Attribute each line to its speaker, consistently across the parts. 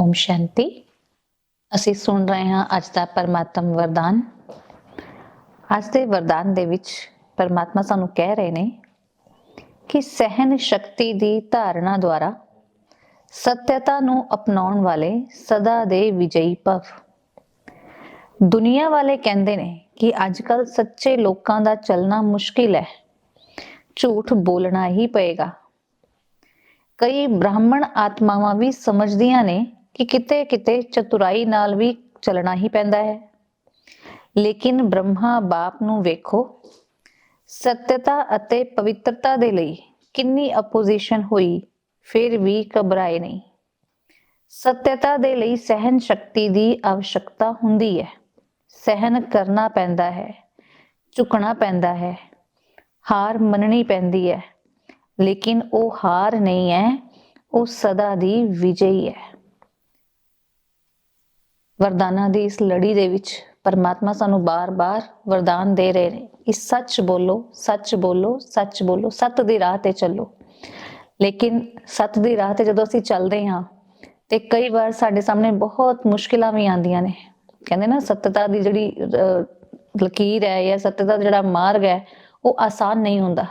Speaker 1: ਓਮ ਸ਼ਾਂਤੀ। ਅਸੀਂ ਸੁਣ ਰਹੇ ਹਾਂ ਅੱਜ ਦਾ ਪਰਮਾਤਮ ਵਰਦਾਨ। ਅੱਜ ਦੇ ਵਰਦਾਨ ਦੇ ਵਿੱਚ ਪਰਮਾਤਮਾ ਸਾਨੂੰ ਕਹਿ ਰਹੇ ਨੇ ਕਿ ਸਹਿਨ ਸ਼ਕਤੀ ਦੀ ਧਾਰਨਾ ਦੁਆਰਾ ਸਤਿਅਤਾ ਨੂੰ ਅਪਣਾਉਣ ਵਾਲੇ ਸਦਾ ਦੇ ਵਿਜਈ ਭਵ। ਦੁਨੀਆ ਵਾਲੇ ਕਹਿੰਦੇ ਨੇ ਕਿ ਅੱਜਕੱਲ ਸੱਚੇ ਲੋਕਾਂ ਦਾ ਚੱਲਣਾ ਮੁਸ਼ਕਿਲ ਹੈ। ਝੂਠ ਬੋਲਣਾ ਹੀ ਪਏਗਾ। ਕਈ ਬ੍ਰਾਹਮਣ ਆਤਮਾਵਾਂ ਵੀ ਸਮਝਦੀਆਂ ਨੇ ਕਿ ਕਿਤੇ ਕਿਤੇ ਚਤੁਰਾਈ ਨਾਲ ਵੀ ਚੱਲਣਾ ਹੀ ਪੈਂਦਾ ਹੈ ਲੇਕਿਨ ਬ੍ਰਹਮਾ ਬਾਪ ਨੂੰ ਵੇਖੋ ਸਤਿਅਤਾ ਅਤੇ ਪਵਿੱਤਰਤਾ ਦੇ ਲਈ ਕਿੰਨੀ ਆਪੋਜੀਸ਼ਨ ਹੋਈ ਫਿਰ ਵੀ ਘਬਰਾਏ ਨਹੀਂ ਸਤਿਅਤਾ ਦੇ ਲਈ ਸਹਿਨ ਸ਼ਕਤੀ ਦੀ आवश्यकता ਹੁੰਦੀ ਹੈ ਸਹਿਨ ਕਰਨਾ ਪੈਂਦਾ ਹੈ ਝੁਕਣਾ ਪੈਂਦਾ ਹੈ ਹਾਰ ਮੰਨਣੀ ਪੈਂਦੀ ਹੈ ਲੇਕਿਨ ਉਹ ਹਾਰ ਨਹੀਂ ਹੈ ਉਹ ਸਦਾ ਦੀ ਵਿਜਈ ਹੈ ਵਰਦਾਨਾਂ ਦੀ ਇਸ ਲੜੀ ਦੇ ਵਿੱਚ ਪਰਮਾਤਮਾ ਸਾਨੂੰ ਬਾਰ-ਬਾਰ ਵਰਦਾਨ ਦੇ ਰਹੇ ਨੇ ਕਿ ਸੱਚ ਬੋਲੋ ਸੱਚ ਬੋਲੋ ਸੱਚ ਬੋਲੋ, ਸੱਤ ਦੀ ਰਾਹ ਤੇ ਚੱਲੋ। ਲੇਕਿਨ ਸੱਤ ਦੀ ਰਾਹ ਤੇ ਜਦੋਂ ਅਸੀਂ ਚੱਲਦੇ ਹਾਂ ਤੇ ਕਈ ਵਾਰ ਸਾਡੇ ਸਾਹਮਣੇ ਬਹੁਤ ਮੁਸ਼ਕਿਲਾਂ ਵੀ ਆਉਂਦੀਆਂ ਨੇ। ਕਹਿੰਦੇ ਨਾ, ਸੱਤਤਾ ਦੀ ਜਿਹੜੀ ਲਕੀਰ ਹੈ ਜਾਂ ਸੱਤਤਾ ਦਾ ਜਿਹੜਾ ਮਾਰਗ ਹੈ, ਉਹ ਆਸਾਨ ਨਹੀਂ ਹੁੰਦਾ।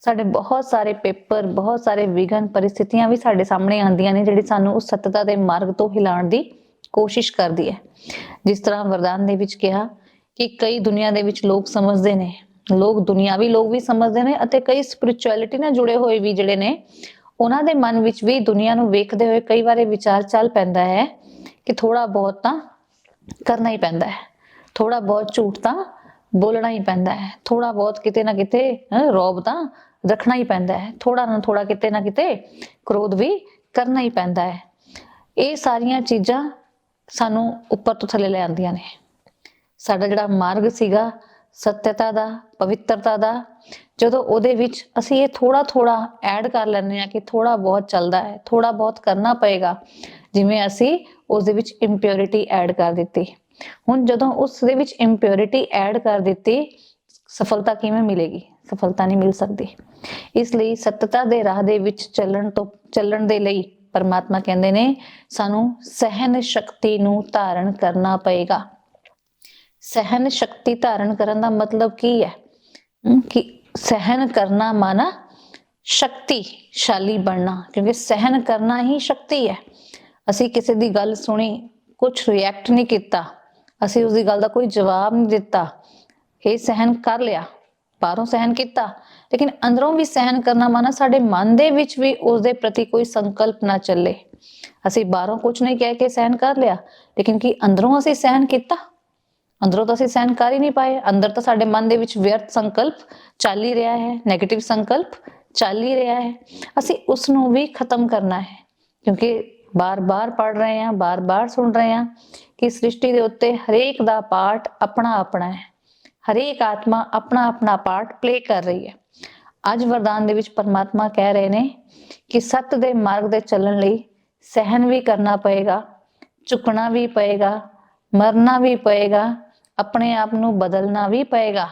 Speaker 1: ਸਾਡੇ ਬਹੁਤ ਸਾਰੇ ਪੇਪਰ, ਬਹੁਤ ਸਾਰੇ ਵਿਗਨ ਪਰਿਸਥਿਤੀਆਂ ਵੀ ਸਾਡੇ ਸਾਹਮਣੇ ਆਉਂਦੀਆਂ ਨੇ, ਜਿਹੜੀ ਸਾਨੂੰ ਉਸ ਸੱਤਤਾ ਦੇ ਮਾਰਗ ਤੋਂ ਹਿਲਾਉਣ ਦੀ ਕੋਸ਼ਿਸ਼ ਕਰਦੀ ਹੈ। ਜਿਸ ਤਰ੍ਹਾਂ ਵਰਦਾਨ ਦੇ ਵਿੱਚ ਕਿਹਾ ਕਿ ਕਈ ਦੁਨੀਆ ਦੇ ਵਿੱਚ ਲੋਕ ਸਮਝਦੇ ਨੇ। ਲੋਕ ਦੁਨਿਆਵੀ ਲੋਕ ਵੀ ਸਮਝਦੇ ਨੇ ਅਤੇ ਕਈ ਸਪਿਰਚੁਅਲਿਟੀ ਨਾਲ ਜੁੜੇ ਹੋਏ ਵੀ ਜਿਹੜੇ ਨੇ, ਉਹਨਾਂ ਦੇ ਮਨ ਵਿੱਚ ਵੀ ਦੁਨੀਆ ਨੂੰ ਵੇਖਦੇ ਹੋਏ ਕਈ ਵਾਰ ਵਿਚਾਰ ਚੱਲ ਪੈਂਦਾ ਹੈ ਕਿ ਥੋੜਾ ਬਹੁਤ ਤਾਂ ਕਰਨਾ ਹੀ ਪੈਂਦਾ ਹੈ। ਥੋੜਾ ਬਹੁਤ ਝੂਠ ਤਾਂ ਬੋਲਣਾ ਹੀ ਪੈਂਦਾ ਹੈ। ਥੋੜਾ ਬਹੁਤ ਕਿਤੇ ਨਾ ਕਿਤੇ ਰੋਬ ਤਾਂ ਰੱਖਣਾ ਹੀ ਪੈਂਦਾ ਹੈ। ਥੋੜਾ ਨਾ ਥੋੜਾ ਕਿਤੇ ਨਾ ਕਿਤੇ ਕ੍ਰੋਧ ਵੀ ਕਰਨਾ ਹੀ ਪੈਂਦਾ ਹੈ। ਇਹ ਸਾਰੀਆਂ ਚੀਜ਼ਾਂ ਸਾਨੂੰ ਉੱਪਰ ਤੋਂ ਥੱਲੇ ਲੈ ਆਉਂਦੀਆਂ ਨੇ। ਸਾਡਾ ਜਿਹੜਾ ਮਾਰਗ ਸੀਗਾ, ਸਤਿਅਤਾ ਦਾ, ਪਵਿੱਤਰਤਾ ਦਾ, ਜਦੋਂ ਉਹਦੇ ਵਿੱਚ ਅਸੀਂ ਇਹ ਥੋੜਾ ਥੋੜਾ ਐਡ ਕਰ ਲੈਂਦੇ ਆ ਕਿ ਥੋੜਾ ਬਹੁਤ ਚੱਲਦਾ ਹੈ ਥੋੜਾ ਬਹੁਤ ਕਰਨਾ ਪਏਗਾ, ਜਿਵੇਂ ਅਸੀਂ ਉਸ ਦੇ ਵਿੱਚ ਇੰਪਿਉਰਿਟੀ ਐਡ ਕਰ ਦਿੱਤੀ। ਹੁਣ ਜਦੋਂ ਉਸ ਦੇ ਵਿੱਚ ਇੰਪਿਉਰਿਟੀ ਐਡ ਕਰ ਦਿੱਤੀ, ਸਫਲਤਾ ਕਿਵੇਂ ਮਿਲੇਗੀ? ਸਫਲਤਾ ਨਹੀਂ ਮਿਲ ਸਕਦੀ। ਇਸ ਲਈ ਸਤਤਾ ਦੇ ਰਾਹ ਦੇ ਵਿੱਚ ਚੱਲਣ ਤੋਂ, ਚੱਲਣ ਦੇ ਲਈ ਪਰਮਾਤਮਾ ਕਹਿੰਦੇ ਨੇ, ਸਾਨੂੰ ਸਹਿਨ ਸ਼ਕਤੀ ਨੂੰ ਧਾਰਨ ਕਰਨਾ ਪਏਗਾ। ਸਹਿਨ ਸ਼ਕਤੀ ਧਾਰਨ ਕਰਨ ਦਾ ਮਤਲਬ ਕੀ ਹੈ? ਕਿ ਸਹਿਨ ਕਰਨਾ ਮਾਨਾ ਸ਼ਕਤੀਸ਼ਾਲੀ ਬਣਨਾ, ਕਿਉਂਕਿ ਸਹਿਨ ਕਰਨਾ ਹੀ ਸ਼ਕਤੀ ਹੈ। ਅਸੀਂ ਕਿਸੇ ਦੀ ਗੱਲ ਸੁਣੀ ਕੁਝ ਰਿਐਕਟ ਨਹੀਂ ਕੀਤਾ, ਅਸੀਂ ਉਸ ਦੀ ਗੱਲ ਦਾ ਕੋਈ ਜਵਾਬ ਨਹੀਂ ਦਿੱਤਾ, ਇਹ ਸਹਿਨ ਕਰ ਲਿਆ। ਬਾਹਰੋਂ ਸਹਿਨ ਕੀਤਾ। ਲੇਕਿਨ ਅੰਦਰੋਂ ਵੀ ਸਹਿਨ ਕਰਨਾ ਮਾਨਾ ਸਾਡੇ ਮਨ ਦੇ ਵਿੱਚ ਵੀ ਉਸ ਦੇ ਪ੍ਰਤੀ ਕੋਈ ਸੰਕਲਪ ਨਾ ਚੱਲੇ। ਅਸੀਂ ਬਾਹਰੋਂ ਕੁਝ ਨਹੀਂ ਕਹਿ ਕੇ ਸਹਿਨ ਕਰ ਲਿਆ, ਲੇਕਿਨ ਕੀ ਅੰਦਰੋਂ ਅਸੀਂ ਸਹਿਨ ਕੀਤਾ? ਅੰਦਰੋਂ ਤਾਂ ਅਸੀਂ ਸਹਿਨ ਕਰ ਹੀ ਨਹੀਂ ਪਾਏ। ਅੰਦਰ ਤਾਂ ਸਾਡੇ ਮਨ ਦੇ ਵਿੱਚ ਵਿਅਰਥ ਸੰਕਲਪ ਚੱਲ ਹੀ ਰਿਹਾ ਹੈ 네ਗੇਟਿਵ ਸੰਕਲਪ ਚੱਲ ਹੀ ਰਿਹਾ ਹੈ। ਅਸੀਂ ਉਸ ਨੂੰ ਵੀ ਖਤਮ ਕਰਨਾ ਹੈ, ਕਿਉਂਕਿ ਬਾਰ-ਬਾਰ ਪੜ ਰਹੇ ਹਾਂ, ਬਾਰ-ਬਾਰ ਸੁਣ ਰਹੇ ਹਾਂ ਕਿ ਸ੍ਰਿਸ਼ਟੀ ਦੇ ਉੱਤੇ ਹਰੇਕ ਦਾ ਪਾਠ ਆਪਣਾ ਆਪਣਾ ਹੈ। ਹਰੇਕ ਆਤਮਾ ਆਪਣਾ ਆਪਣਾ ਪਾਰਟ ਪਲੇ ਕਰ ਰਹੀ ਹੈ। ਅੱਜ ਵਰਦਾਨ ਦੇ ਵਿੱਚ ਪਰਮਾਤਮਾ ਕਹਿ ਰਹੇ ਨੇ ਕਿ ਸੱਤ ਦੇ ਮਾਰਗ ਤੇ ਚੱਲਣ ਲਈ ਸਹਿਨ ਵੀ ਕਰਨਾ ਪਏਗਾ, ਝੁਕਣਾ ਵੀ ਪਏਗਾ, ਮਰਨਾ ਵੀ ਪਏਗਾ, ਆਪਣੇ ਆਪ ਨੂੰ ਬਦਲਣਾ ਵੀ ਪਏਗਾ।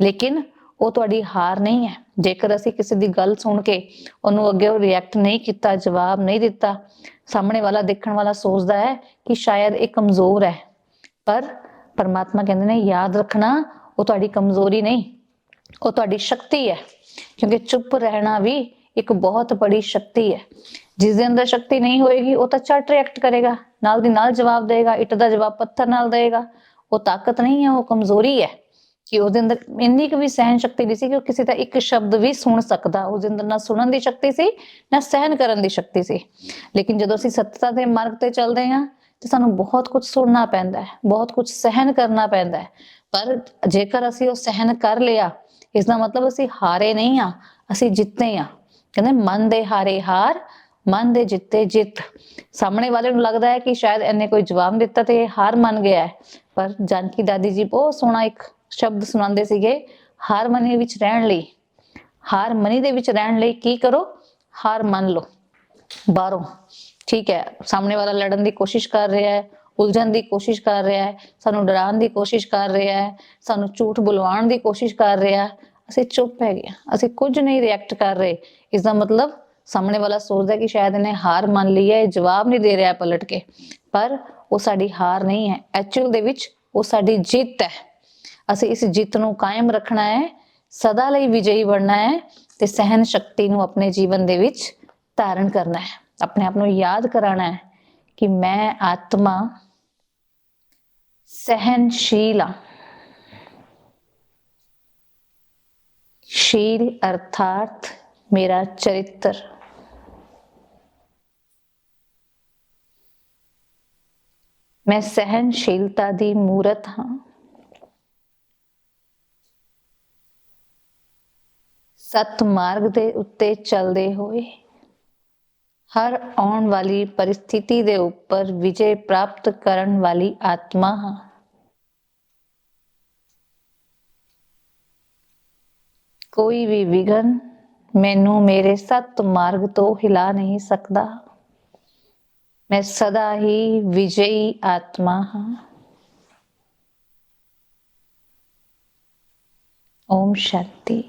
Speaker 1: ਲੇਕਿਨ ਉਹ ਤੁਹਾਡੀ ਹਾਰ ਨਹੀਂ ਹੈ। ਜੇਕਰ ਅਸੀਂ ਕਿਸੇ ਦੀ ਗੱਲ ਸੁਣ ਕੇ ਉਹਨੂੰ ਅੱਗੇ ਰਿਐਕਟ ਨਹੀਂ ਕੀਤਾ, ਜਵਾਬ ਨਹੀਂ ਦਿੱਤਾ, ਸਾਹਮਣੇ ਵਾਲਾ ਦੇਖਣ ਵਾਲਾ ਸੋਚਦਾ ਹੈ ਕਿ ਸ਼ਾਇਦ ਇਹ ਕਮਜ਼ੋਰ ਹੈ। ਪਰ ਪਰਮਾਤਮਾ ਕਹਿੰਦੇ ਨੇ, ਯਾਦ ਰੱਖਣਾ ਉਹ ਤੁਹਾਡੀ ਕਮਜ਼ੋਰੀ ਨਹੀਂ, ਉਹ ਤੁਹਾਡੀ ਸ਼ਕਤੀ ਹੈ। ਕਿਉਂਕਿ ਚੁੱਪ ਰਹਿਣਾ ਵੀ ਇੱਕ ਬਹੁਤ ਬੜੀ ਸ਼ਕਤੀ ਹੈ। ਜਿਸ ਦੇ ਅੰਦਰ ਸ਼ਕਤੀ ਨਹੀਂ ਹੋਏਗੀ, ਉਹ ਤਾਂ ਝਟ ਰਿਐਕਟ ਕਰੇਗਾ, ਨਾਲ ਦੀ ਨਾਲ ਜਵਾਬ ਦੇਗਾ ਇੱਟ ਦਾ ਜਵਾਬ ਪੱਥਰ ਨਾਲ ਦੇਗਾ ਉਹ ਤਾਕਤ ਨਹੀਂ ਹੈ, ਉਹ ਕਮਜ਼ੋਰੀ ਹੈ ਕਿ ਉਹਦੇ ਅੰਦਰ ਇੰਨੀ ਕੁ ਵੀ ਸਹਿਨ ਸ਼ਕਤੀ ਨਹੀਂ ਸੀ ਕਿ ਉਹ ਕਿਸੇ ਦਾ ਇੱਕ ਸ਼ਬਦ ਵੀ ਸੁਣ ਸਕਦਾ। ਉਹਦੇ ਅੰਦਰ ਨਾ ਸੁਣਨ ਦੀ ਸ਼ਕਤੀ ਸੀ, ਨਾ ਸਹਿਨ ਕਰਨ ਦੀ ਸ਼ਕਤੀ ਸੀ। ਲੇਕਿਨ ਜਦੋਂ ਅਸੀਂ ਸੱਤਤਾ ਦੇ ਮਾਰਗ ਤੇ ਚੱਲਦੇ ਹਾਂ ਤੇ ਸਾਨੂੰ ਬਹੁਤ ਕੁਝ ਸੁਣਨਾ ਪੈਂਦਾ ਹੈ, ਬਹੁਤ ਕੁਝ ਸਹਿਨ ਕਰਨਾ ਪੈਂਦਾ ਹੈ। ਪਰ ਜੇਕਰ ਅਸੀਂ ਉਹ ਸਹਿਨ ਕਰ ਲਿਆ, ਇਸ ਦਾ ਮਤਲਬ ਅਸੀਂ ਹਾਰੇ ਨਹੀਂ ਆ ਅਸੀਂ ਜਿੱਤੇ ਆ ਕਹਿੰਦੇ, ਮਨ ਦੇ ਹਾਰੇ ਹਾਰ, ਮਨ ਦੇ ਜਿੱਤੇ ਜਿੱਤ। ਸਾਹਮਣੇ ਵਾਲੇ ਨੂੰ ਲੱਗਦਾ ਹੈ ਕਿ ਸ਼ਾਇਦ ਇਹਨੇ ਕੋਈ ਜਵਾਬ ਦਿੱਤਾ ਤੇ ਇਹ ਹਾਰ ਮੰਨ ਗਿਆ ਹੈ। ਪਰ ਜਾਨਕੀ ਦਾਦੀ ਜੀ ਬਹੁਤ ਸੋਹਣਾ ਇੱਕ ਸ਼ਬਦ ਸੁਣਾਉਂਦੇ ਸੀਗੇ, ਹਾਰ ਮਨੀ ਵਿੱਚ ਰਹਿਣ ਲਈ। ਹਾਰ ਮਨੀ ਦੇ ਵਿੱਚ ਰਹਿਣ ਲਈ ਕੀ ਕਰੋ? ਹਾਰ ਮੰਨ ਲਓ। ਬਾਹਰੋਂ। ਠੀਕ ਹੈ ਸਾਹਮਣੇ ਵਾਲਾ ਲੜਨ ਦੀ ਕੋਸ਼ਿਸ਼ ਕਰ ਰਿਹਾ ਹੈ ਉਲਝਣ ਦੀ ਕੋਸ਼ਿਸ਼ ਕਰ ਰਿਹਾ ਹੈ ਸਾਨੂੰ ਡਰਾਉਣ ਦੀ ਕੋਸ਼ਿਸ਼ ਕਰ ਰਿਹਾ ਹੈ ਸਾਨੂੰ ਝੂਠ ਬੁਲਵਾਉਣ ਦੀ ਕੋਸ਼ਿਸ਼ ਕਰ ਰਿਹਾ ਅਸੀਂ ਚੁੱਪ ਹੈਗੇ ਹਾਂ, ਅਸੀਂ ਕੁਝ ਨਹੀਂ ਰਿਐਕਟ ਕਰ ਰਹੇ। ਇਸ ਦਾ ਮਤਲਬ ਸਾਹਮਣੇ ਵਾਲਾ ਸੋਚਦਾ ਕਿ ਸ਼ਾਇਦ ਇਹਨੇ ਹਾਰ ਮੰਨ ਲਈ ਹੈ ਇਹ ਜਵਾਬ ਨਹੀਂ ਦੇ ਰਿਹਾ ਪਲਟ ਕੇ। ਪਰ ਉਹ ਸਾਡੀ ਹਾਰ ਨਹੀਂ ਹੈ ਐਕਚੁਅਲ ਦੇ ਵਿੱਚ ਉਹ ਸਾਡੀ ਜਿੱਤ ਹੈ। ਅਸੀਂ ਇਸ ਜਿੱਤ ਨੂੰ ਕਾਇਮ ਰੱਖਣਾ ਹੈ ਸਦਾ ਲਈ ਵਿਜয়ੀ ਬਣਨਾ ਹੈ ਤੇ ਸਹਿਨ ਸ਼ਕਤੀ ਨੂੰ ਆਪਣੇ ਜੀਵਨ ਦੇ ਵਿੱਚ ਧਾਰਨ ਕਰਨਾ ਹੈ। ਆਪਣੇ ਆਪ ਨੂੰ ਯਾਦ ਕਰਾਣਾ ਹੈ ਕਿ ਮੈਂ ਆਤਮਾ ਸਹਿਨਸ਼ੀਲ ਹਾਂ। ਸ਼ੀਲ ਅਰਥਾਤ ਮੇਰਾ ਚਰਿੱਤਰ। ਮੈਂ ਸਹਿਨਸ਼ੀਲਤਾ ਦੀ ਮੂਰਤ ਹਾਂ। ਸਤ ਮਾਰਗ ਦੇ ਉੱਤੇ ਚੱਲਦੇ ਹੋਏ ਹਰ ਆਉਣ ਵਾਲੀ ਪਰਿਸਥਿਤੀ ਦੇ ਉੱਪਰ ਵਿਜੇ ਪ੍ਰਾਪਤ ਕਰਨ ਵਾਲੀ ਆਤਮਾ ਹਾਂ। ਕੋਈ ਵੀ ਵਿਗਨ ਮੈਨੂੰ ਮੇਰੇ ਸਤ ਮਾਰਗ ਤੋਂ ਹਿਲਾ ਨਹੀਂ ਸਕਦਾ। ਮੈਂ ਸਦਾ ਹੀ ਵਿਜयी ਆਤਮਾ ਹਾਂ। ਓਮ ਸ਼ਾਂਤੀ।